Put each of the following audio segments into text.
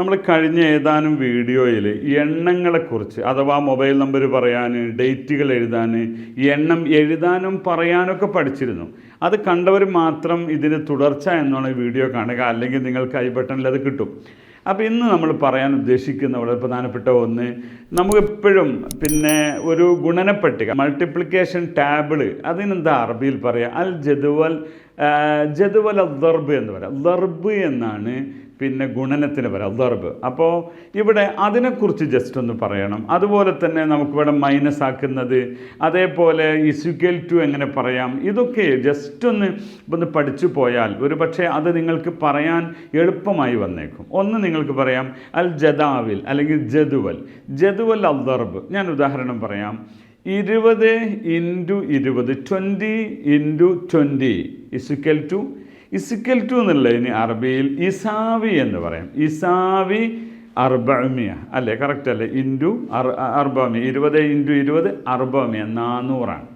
നമ്മൾ കഴിഞ്ഞ ഏതാനും വീഡിയോയിൽ എണ്ണങ്ങളെക്കുറിച്ച് അഥവാ മൊബൈൽ നമ്പർ പറയാൻ ഡേറ്റുകൾ എഴുതാൻ എണ്ണം എഴുതാനും പറയാനൊക്കെ പഠിച്ചിരുന്നു. അത് കണ്ടവർ മാത്രം ഇതിന് തുടർച്ച എന്നാണ് ഈ വീഡിയോ കാണുക. അല്ലെങ്കിൽ നിങ്ങൾക്ക് ഐ ബട്ടണിൽ അത് കിട്ടും. അപ്പോൾ ഇന്ന് നമ്മൾ പറയാൻ ഉദ്ദേശിക്കുന്ന വളരെ പ്രധാനപ്പെട്ട ഒന്ന് നമുക്കെപ്പോഴും പിന്നെ ഒരു ഗുണനപ്പട്ടിക മൾട്ടിപ്ലിക്കേഷൻ ടാബിൾ അതിനെന്താ അറബിയിൽ പറയുക അൽ ജതുവൽ ജദുവൽ ദർബ് എന്ന് പറയാം. ദർബ് എന്നാണ് പിന്നെ ഗുണനത്തിന് പറയാം ദർബ് അപ്പോൾ ഇവിടെ അതിനെക്കുറിച്ച് ജസ്റ്റ് ഒന്ന് പറയണം. അതുപോലെ തന്നെ നമുക്ക് ഇവിടെ മൈനസ് ആക്കുന്നത്. അതേപോലെ ഇസുക്കൽ ടു എങ്ങനെ പറയാം? ഇതൊക്കെ ജസ്റ്റ് ഒന്ന് ഒന്ന് പഠിച്ചു പോയാൽ ഒരു പക്ഷേ അത് നിങ്ങൾക്ക് പറയാൻ എളുപ്പമായി വന്നേക്കും. ഒന്ന് നിങ്ങൾക്ക് പറയാം അൽ ജദാവിൽ അല്ലെങ്കിൽ ജദുവൽ. ജദുവൽ അൽ ദർബ് ഞാൻ ഉദാഹരണം പറയാം. ഇരുപത് ഇന്റു ഇരുപത് ട്വന്റി ഇന്റു ട്വന്റി ഇസുക്കൽ ടു ഇസുക്കൽ ടു ഇനി അറബിയിൽ ഇസാവി എന്ന് പറയാം. ഇസാവി അർബമിയ അല്ലേ? കറക്റ്റ് അല്ലേ? ഇന്റു അർ അർബമിയ ഇരുപത് ഇന്റു ഇരുപത് അർബമിയ നാനൂറാണ്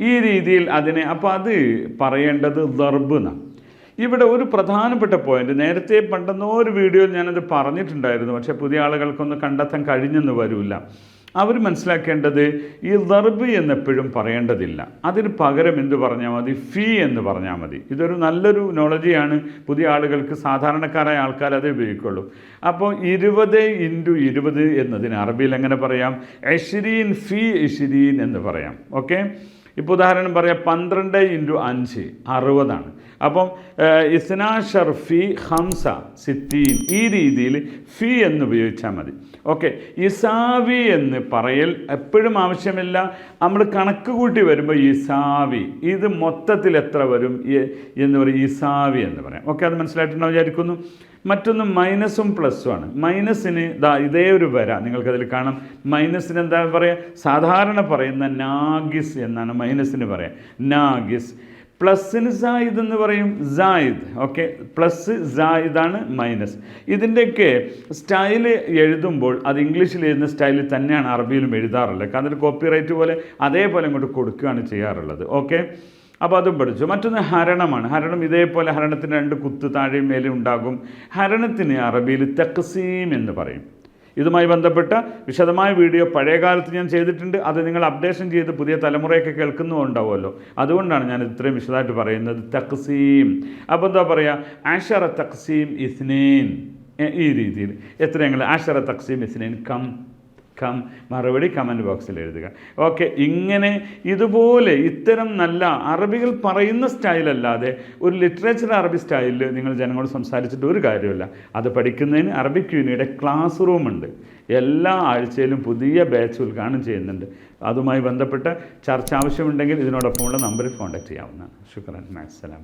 ഈ രീതിയിൽ അതിനെ അപ്പോൾ അത് പറയേണ്ടത് ദർബ് ഇവിടെ ഒരു പ്രധാനപ്പെട്ട പോയിന്റ് നേരത്തെ പണ്ടെന്നോ ഒരു വീഡിയോയിൽ ഞാനത് പറഞ്ഞിട്ടുണ്ടായിരുന്നു. പക്ഷേ പുതിയ ആളുകൾക്കൊന്ന് കണ്ടെത്താൻ കഴിഞ്ഞെന്ന് വരില്ല അവർ മനസ്സിലാക്കേണ്ടത് ഈ ദർബ് എന്നെപ്പോഴും പറയേണ്ടതില്ല. അതിന് പകരം എന്ത് പറഞ്ഞാൽ മതി? ഫീ എന്ന് പറഞ്ഞാൽ മതി. ഇതൊരു നല്ലൊരു നോളജിയാണ് പുതിയ ആളുകൾക്ക് സാധാരണക്കാരായ ആൾക്കാർ അതേ ഉപയോഗിക്കുള്ളൂ. അപ്പോൾ ഇരുപത് ഇന്റു ഇരുപത് എന്നതിന് അറബിയിൽ എങ്ങനെ പറയാം? എഷിരീൻ ഫീ എഷിരീൻ എന്ന് പറയാം. ഓക്കെ? ഇപ്പോൾ ഉദാഹരണം പറയാം പന്ത്രണ്ട് ഇന്റു അഞ്ച് അറുപതാണ്. അപ്പം ഇസ്നാ ഷർഫി ഹംസ സിത്തീൻ ഈ രീതിയിൽ ഫി എന്ന് ഉപയോഗിച്ചാൽ മതി. ഓക്കെ ഇസാവി എന്ന് പറയൽ എപ്പോഴും ആവശ്യമില്ല. നമ്മൾ കണക്ക് കൂട്ടി വരുമ്പോൾ ഇസാവി ഇത് മൊത്തത്തിൽ എത്ര വരും? എന്ന് പറയും ഇസാവി എന്ന് പറയാം. ഓക്കെ അത് മനസ്സിലായിട്ടുണ്ടോ വിചാരിക്കുന്നു? മറ്റൊന്ന് മൈനസും പ്ലസ്സും ആണ്. മൈനസിന് ഇതാ ഇതേ ഒരു വര നിങ്ങൾക്കതിൽ കാണാം. മൈനസിന് എന്താ പറയുക സാധാരണ പറയുന്ന നാഗിസ് എന്നാണ് മൈനസിന് പറയുക നാഗിസ്. പ്ലസ്സിന് സായിദ് എന്ന് പറയും. സായിദ്. ഓക്കെ? പ്ലസ് സായിദാണ് മൈനസ്. ഇതിന്റെയൊക്കെ സ്റ്റൈൽ എഴുതുമ്പോൾ അത് ഇംഗ്ലീഷിൽ എഴുതുന്ന സ്റ്റൈലിൽ തന്നെയാണ് അറബിയിലും എഴുതാറുള്ളത്. കാരണം കോപ്പിറൈറ്റ് കോപ്പി റൈറ്റ് പോലെ അതേപോലെ ഇങ്ങോട്ട് കൊടുക്കുകയാണ് ചെയ്യാറുള്ളത്. ഓക്കെ? അപ്പോൾ അതും പഠിച്ചു. മറ്റൊന്ന് ഹരണമാണ്. ഹരണം ഇതേപോലെ ഹരണത്തിന് രണ്ട് കുത്ത് താഴെയും മേലും ഉണ്ടാകും. ഹരണത്തിന് അറബിയിൽ തക്സീം എന്ന് പറയും. ഇതുമായി ബന്ധപ്പെട്ട വിശദമായ വീഡിയോ പഴയ കാലത്ത് ഞാൻ ചെയ്തിട്ടുണ്ട്. അത് നിങ്ങൾ അപ്ഡേഷൻ ചെയ്ത് പുതിയ തലമുറയൊക്കെ കേൾക്കുന്നുണ്ടാവുമല്ലോ. അതുകൊണ്ടാണ് ഞാൻ ഇത്രയും വിശദമായിട്ട് പറയുന്നത് തക്സീം അപ്പോൾ എന്താ പറയുക ആഷറ തക്സീം ഇസ്നീൻ. ഈ രീതിയിൽ. എത്രയെങ്കിലും ആഷറ തക്സീം ഇസ്നീൻ കം. കം മറുപടി കമന്റ് ബോക്സിൽ എഴുതുക. ഓക്കെ ഇങ്ങനെ ഇതുപോലെ ഇത്തരം നല്ല അറബികൾ പറയുന്ന സ്റ്റൈലല്ലാതെ ഒരു ലിറ്ററേച്ചർ അറബി സ്റ്റൈലിൽ നിങ്ങൾ ജനങ്ങളോട് സംസാരിച്ചിട്ട് ഒരു കാര്യമില്ല അത് പഠിക്കുന്നതിന് അറബിക് യൂണിയുടെ ക്ലാസ് റൂമുണ്ട് എല്ലാ ആഴ്ചയിലും പുതിയ ബാച്ച് ഉദ്ഘാടനം ചെയ്യുന്നുണ്ട്. അതുമായി ബന്ധപ്പെട്ട ചർച്ച ആവശ്യമുണ്ടെങ്കിൽ ഇതിനോടൊപ്പമുള്ള നമ്പറിൽ കോൺടാക്ട് ചെയ്യാവുന്നതാണ്. ശുക്രൻ മാക്സലാം